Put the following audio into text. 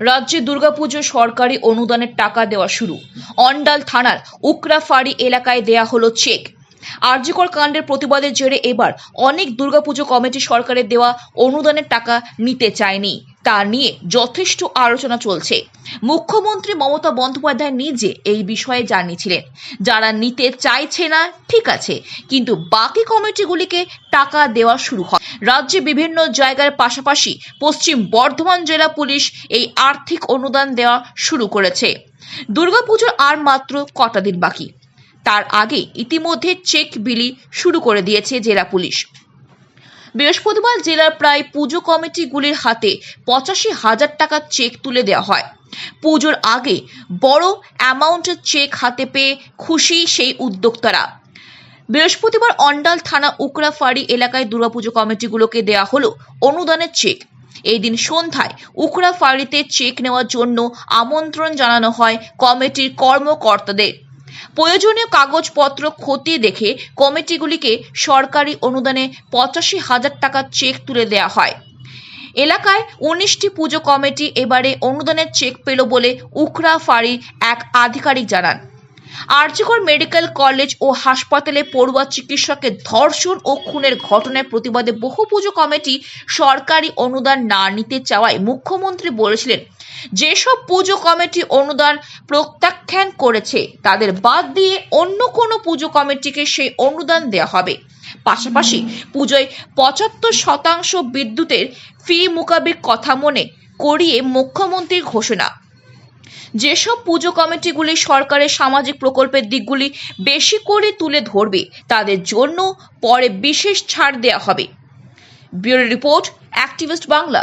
রাজ্যে দুর্গাপুজো সরকারি অনুদানের টাকা দেওয়া শুরু। অন্ডাল থানার উকরাফাড়ি এলাকায় দেয়া হলো চেক। আর্যকর কাণ্ডের প্রতিবাদের জেরে এবার অনেক দুর্গাপুজো কমিটি সরকারের দেওয়া অনুদানের টাকা নিতে চায়নি। তা নিয়ে যথেষ্ট আলোচনা চলছে। মুখ্যমন্ত্রী মমতা বন্দ্যোপাধ্যায় নিজে এই বিষয়ে জানিয়েছিলেন। যারা নিতে চাইছে না, ঠিক আছে, কিন্তু বাকি কমিটিগুলিকে টাকা দেওয়া শুরু হয়। রাজ্যে বিভিন্ন জায়গার পাশাপাশি পশ্চিম বর্ধমান জেলা পুলিশ এই আর্থিক অনুদান দেওয়া শুরু করেছে। দুর্গাপুজোর আর মাত্র কটা দিন বাকি। তার আগে ইতিমধ্যে চেক বিলি শুরু করে দিয়েছে জেলা পুলিশ। বৃহস্পতিবার জেলার প্রায় পুজো কমিটিগুলির হাতে পঁচাশি হাজার টাকার চেক তুলে দেওয়া হয়। পুজোর আগে বড় অ্যামাউন্টের চেক হাতে পেয়ে খুশি সেই উদ্যোক্তারা। বৃহস্পতিবার অন্ডাল থানা উকরাফাড়ি এলাকায় দুর্গাপুজো কমিটিগুলোকে দেয়া হলো অনুদানের চেক। এই দিন সন্ধ্যায় উকরাফাড়িতে চেক নেওয়ার জন্য আমন্ত্রণ জানানো হয় কমিটির কর্মকর্তাদের। প্রয়োজনীয় কাগজপত্র খতিয়ে দেখে কমিটিগুলিকে সরকারি অনুদানে পঁচাশি হাজার টাকা চেক তুলে দেওয়া হয়। এলাকায় উনিশটি পুজো কমিটি এবারে অনুদানের চেক পেল বলে উখরা ফাঁড়ির এক আধিকারিক জানান। আরজিকর মেডিকেল কলেজ ও হাসপাতালে পড়ুয়া চিকিৎসকের ধর্ষণ ও খুনের ঘটনার প্রতিবাদে বহু পুজো কমিটি সরকারি অনুদান না নিতে চাওয়ায় মুখ্যমন্ত্রী বলেছিলেন, যেসব পুজো কমিটি অনুদান প্রত্যাখ্যান করেছে, তাদের বাদ দিয়ে অন্য কোনো পুজো কমিটিকে সেই অনুদান দেওয়া হবে। পাশাপাশি পুজোয় পঁচাত্তর শতাংশ বিদ্যুতের ফি মুকাবির কথা মনে করিয়ে মুখ্যমন্ত্রীর ঘোষণা। যেসব পুজো কমিটিগুলি সরকারের সামাজিক প্রকল্পের দিকগুলি বেশি করে তুলে ধরবে, তাদের জন্য পরে বিশেষ ছাড় দেওয়া হবে। Bureau report, activist Bangla.